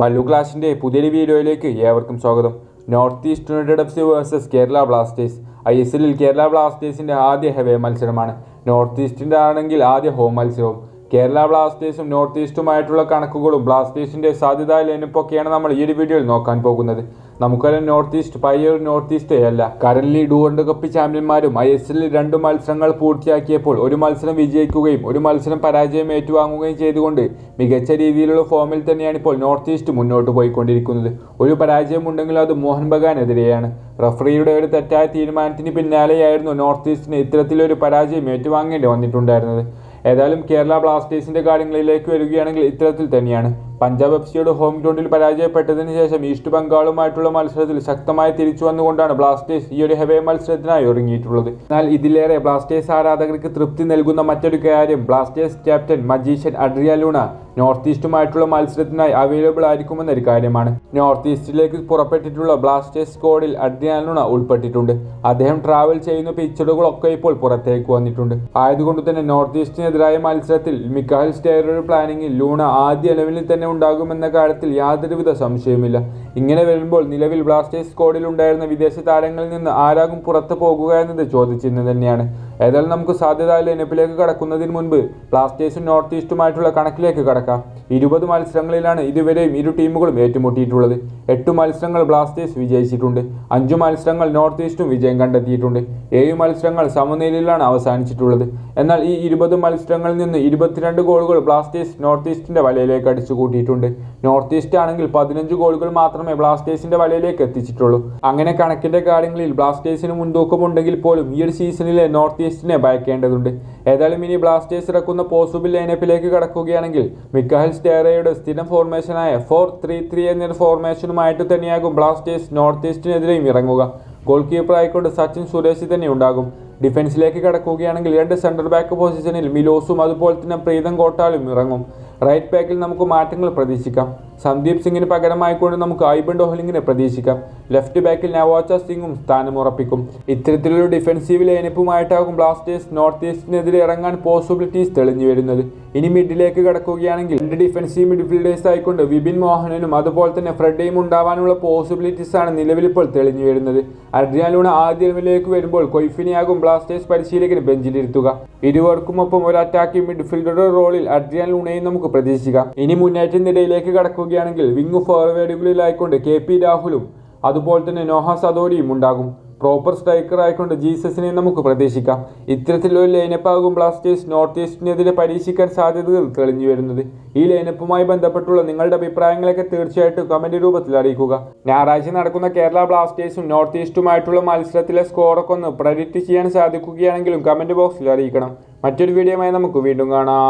മല്ലു ക്ലാഷിന്റെ പുതിയൊരു വീഡിയോയിലേക്ക് ഏവർക്കും സ്വാഗതം. North East United F C versus Kerala Blasters. I S എല്ലിൽ കേരള ബ്ലാസ്റ്റേഴ്സിന്റെ ആദ്യ ഹെവേ മത്സരമാണ്. നോർത്ത് ഈസ്റ്റിന്റെ ആണെങ്കിൽ ആദ്യ ഹോം മത്സരവും. കേരള ബ്ലാസ്റ്റേഴ്സും നോർത്ത് ഈസ്റ്റുമായിട്ടുള്ള കണക്കുകളും ബ്ലാസ്റ്റേഴ്സിന്റെ സാധ്യത ലൈനപ്പൊക്കെയാണ് നമ്മൾ ഈ ഒരു വീഡിയോയിൽ നോക്കാൻ പോകുന്നത്. നമുക്കറിയാം നോർത്ത് ഈസ്റ്റ് പയ്യർ നോർത്ത് ഈസ്റ്റ് അല്ല. കറൻലി ഡൂവണ്ട് കപ്പ് ചാമ്പ്യന്മാരും ഐ എസ് എല്ലിൽ രണ്ട് മത്സരങ്ങൾ പൂർത്തിയാക്കിയപ്പോൾ ഒരു മത്സരം വിജയിക്കുകയും ഒരു മത്സരം പരാജയം ഏറ്റുവാങ്ങുകയും ചെയ്തുകൊണ്ട് മികച്ച രീതിയിലുള്ള ഫോമിൽ തന്നെയാണ് ഇപ്പോൾ നോർത്ത് ഈസ്റ്റ് മുന്നോട്ട് പോയിക്കൊണ്ടിരിക്കുന്നത്. ഒരു പരാജയം ഉണ്ടെങ്കിൽ അത് മോഹൻ ബഗാനെതിരെയാണ്. റഫറിയുടെ ഒരു തെറ്റായ തീരുമാനത്തിന് പിന്നാലെയായിരുന്നു നോർത്ത് ഈസ്റ്റിന് ഇത്തരത്തിലൊരു പരാജയം ഏറ്റുവാങ്ങേണ്ടി വന്നിട്ടുണ്ടായിരുന്നത്. ഏതായാലും കേരള ബ്ലാസ്റ്റേഴ്സിന്റെ കാര്യങ്ങളിലേക്ക് വരികയാണെങ്കിൽ ഇത്തരത്തിൽ തന്നെയാണ്. പഞ്ചാബ് എഫ് സിയുടെ ഹോം ഗ്രൗണ്ടിൽ പരാജയപ്പെട്ടതിന് ശേഷം ഈസ്റ്റ് ബംഗാളുമായിട്ടുള്ള മത്സരത്തിൽ ശക്തമായി തിരിച്ചു വന്നുകൊണ്ടാണ് ബ്ലാസ്റ്റേഴ്സ് ഈ ഒരു ഹെവേ മത്സരത്തിനായി ഒരുങ്ങിയിട്ടുള്ളത്. എന്നാൽ ഇതിലേറെ ബ്ലാസ്റ്റേഴ്സ് ആരാധകർക്ക് തൃപ്തി നൽകുന്ന മറ്റൊരു കാര്യം Blasters captain magician Adrian Luna North ഈസ്റ്റുമായിട്ടുള്ള മത്സരത്തിനായി അവൈലബിൾ ആയിരിക്കുമെന്നൊരു കാര്യമാണ്. നോർത്ത് ഈസ്റ്റിലേക്ക് പുറപ്പെട്ടിട്ടുള്ള ബ്ലാസ്റ്റേഴ്സ് സ്ക്വാഡിൽ അഡ്രിയാൻ ലൂണ ഉൾപ്പെട്ടിട്ടുണ്ട്. അദ്ദേഹം ട്രാവൽ ചെയ്യുന്ന പിക്ചറുകളൊക്കെ ഇപ്പോൾ പുറത്തേക്ക് വന്നിട്ടുണ്ട്. ആയതുകൊണ്ട് തന്നെ നോർത്ത് ഈസ്റ്റിനെതിരായ മത്സരത്തിൽ മിക്കാഹൽ സ്റ്റേറയുടെ പ്ലാനിങ്ങിൽ ലൂണ ആദ്യ ലെവലിൽ തന്നെ ഉണ്ടാകുമെന്ന കാര്യത്തിൽ യാതൊരുവിധ സംശയമില്ല ഇങ്ങനെ വരുമ്പോൾ നിലവിൽ ബ്ലാസ്റ്റേഴ്സ് സ്ക്വാഡിൽ ഉണ്ടായിരുന്ന വിദേശ താരങ്ങളിൽ നിന്ന് ആരാകും പുറത്തു പോകുക എന്നത് ചോദ്യചിഹ്നം തന്നെയാണ്. ഏതായാലും നമുക്ക് സാധ്യത ലൈനപ്പിലേക്ക് കടക്കുന്നതിന് മുൻപ് ബ്ലാസ്റ്റേഴ്സും നോർത്ത് ഈസ്റ്റുമായിട്ടുള്ള കണക്കിലേക്ക് കടക്കാം. ഇരുപത് മത്സരങ്ങളിലാണ് ഇതുവരെയും ഇരു ടീമുകളും ഏറ്റുമുട്ടിയിട്ടുള്ളത്. എട്ട് മത്സരങ്ങൾ ബ്ലാസ്റ്റേഴ്സ് വിജയിച്ചിട്ടുണ്ട്. അഞ്ചു മത്സരങ്ങൾ നോർത്ത് ഈസ്റ്റും വിജയം കണ്ടെത്തിയിട്ടുണ്ട്. ഏഴ് മത്സരങ്ങൾ സമനിലയിലാണ് അവസാനിച്ചിട്ടുള്ളത്. എന്നാൽ ഈ ഇരുപത് മത്സരങ്ങളിൽ നിന്ന് ഇരുപത്തിരണ്ട് ഗോളുകൾ ബ്ലാസ്റ്റേഴ്സ് നോർത്ത് ഈസ്റ്റിന്റെ വലയിലേക്ക് അടിച്ചു കൂട്ടിയിട്ടുണ്ട് നോർത്ത് ഈസ്റ്റ് ആണെങ്കിൽ പതിനഞ്ച് ഗോളുകൾ മാത്രമേ ബ്ലാസ്റ്റേഴ്സിന്റെ വലയിലേക്ക് എത്തിച്ചിട്ടുള്ളൂ. അങ്ങനെ കണക്കിന്റെ കാര്യങ്ങളിൽ ബ്ലാസ്റ്റേഴ്സിന് മുൻതൂക്കമുണ്ടെങ്കിൽ പോലും ഈ ഒരു സീസണിലെ നോർത്ത് ഈസ്റ്റിനെ ഭയക്കേണ്ടതുണ്ട്. ഏതായാലും ഇനി ബ്ലാസ്റ്റേഴ്സ് ഇറക്കുന്ന പോസിബിൾ ലൈനപ്പിലേക്ക് കടക്കുകയാണെങ്കിൽ മിക്കാഹൽ സ്റ്റേറയുടെ സ്ഥിരം ഫോർമേഷനായ ഫോർ ത്രീ ത്രീ എന്നൊരു ഫോർമേഷനുമായിട്ട് തന്നെയാകും. ബ്ലാസ്റ്റേഴ്സ് നോർത്ത് ഈസ്റ്റിനെതിരെയും ഇറങ്ങുക. ഗോൾ കീപ്പർ ആയിക്കൊണ്ട് സച്ചിൻ സുരേഷ് തന്നെ ഉണ്ടാകും. ഡിഫൻസിലേക്ക് കടക്കുകയാണെങ്കിൽ രണ്ട് സെന്റർ ബാക്ക് പൊസിഷനിൽ മിലോസും അതുപോലെ തന്നെ പ്രീതം കോട്ടാലും ഇറങ്ങും. റൈറ്റ് ബാക്കിൽ നമുക്ക് മാറ്റങ്ങൾ പ്രതീക്ഷിക്കാം. സന്ദീപ് സിംഗിന് പകരമായിക്കൊണ്ട് നമുക്ക് ഐബൻ ഡോഹലിംഗിനെ പ്രതീക്ഷിക്കാം. ലെഫ്റ്റ് ബാക്കിൽ നവാച്ച സിംഗും സ്ഥാനമുറപ്പിക്കും ഇത്തരത്തിലൊരു ഡിഫൻസീവ് ലൈനപ്പുമായിട്ടാകും ബ്ലാസ്റ്റേഴ്സ് നോർത്ത് ഈസ്റ്റിനെതിരെ ഇറങ്ങാൻ പോസിബിലിറ്റീസ് തെളിഞ്ഞു വരുന്നത്. ഇനി മിഡിലേക്ക് കടക്കുകയാണെങ്കിൽ രണ്ട് ഡിഫൻസീവ് മിഡ്ഫീൽഡേഴ്സ് ആയിക്കൊണ്ട് വിപിൻ മോഹനനും അതുപോലെ തന്നെ ഫ്രെഡയും ഉണ്ടാവാനുള്ള പോസിബിലിറ്റീസ് ആണ് നിലവിൽ ഇപ്പോൾ തെളിഞ്ഞു വരുന്നത്. അഡ്രിയാലൂണ ആദ്യമിലേക്ക് വരുമ്പോൾ കൊയ്ഫിനെയാകും ബ്ലാസ്റ്റേഴ്സ് പരിശീലകന് ബെഞ്ചിലിരുത്തുക. ഇരുവർക്കുമൊപ്പം ഒരു അറ്റാക്കിംഗ് മിഡ്ഫീൽഡറുടെ റോളിൽ അഡ്രിയാൻ നമുക്ക് പ്രതീക്ഷിക്കാം. ഇനി മുന്നേറ്റ നിരയിലേക്ക് കടക്കുകയാണെങ്കിൽ വിങ് ഫോർവേഡുകളിലായിക്കൊണ്ട് കെ പി രാഹുലും അതുപോലെ തന്നെ നോഹ സദോരിയും ഉണ്ടാകും. പ്രോപ്പർ സ്ട്രൈക്കർ ആയിക്കൊണ്ട് ജീസസിനെ നമുക്ക് പ്രതീക്ഷിക്കാം. ഇത്തരത്തിലൊരു ലൈനപ്പാകും ബ്ലാസ്റ്റേഴ്സ് നോർത്ത് ഈസ്റ്റിനെതിരെ പരീക്ഷിക്കാൻ സാധ്യതകൾ തെളിഞ്ഞു വരുന്നത്. ഈ ലൈനപ്പുമായി ബന്ധപ്പെട്ടുള്ള നിങ്ങളുടെ അഭിപ്രായങ്ങളൊക്കെ തീർച്ചയായിട്ടും കമന്റ് രൂപത്തിൽ അറിയിക്കുക. ഞായറാഴ്ച നടക്കുന്ന കേരള ബ്ലാസ്റ്റേഴ്സും നോർത്ത് ഈസ്റ്റുമായിട്ടുള്ള മത്സരത്തിലെ സ്കോറൊക്കെ ഒന്ന് പ്രഡിക്റ്റ് ചെയ്യാൻ സാധിക്കുകയാണെങ്കിലും കമന്റ് ബോക്സിൽ അറിയിക്കണം. മറ്റൊരു വീഡിയോയുമായി നമുക്ക് വീണ്ടും കാണാം.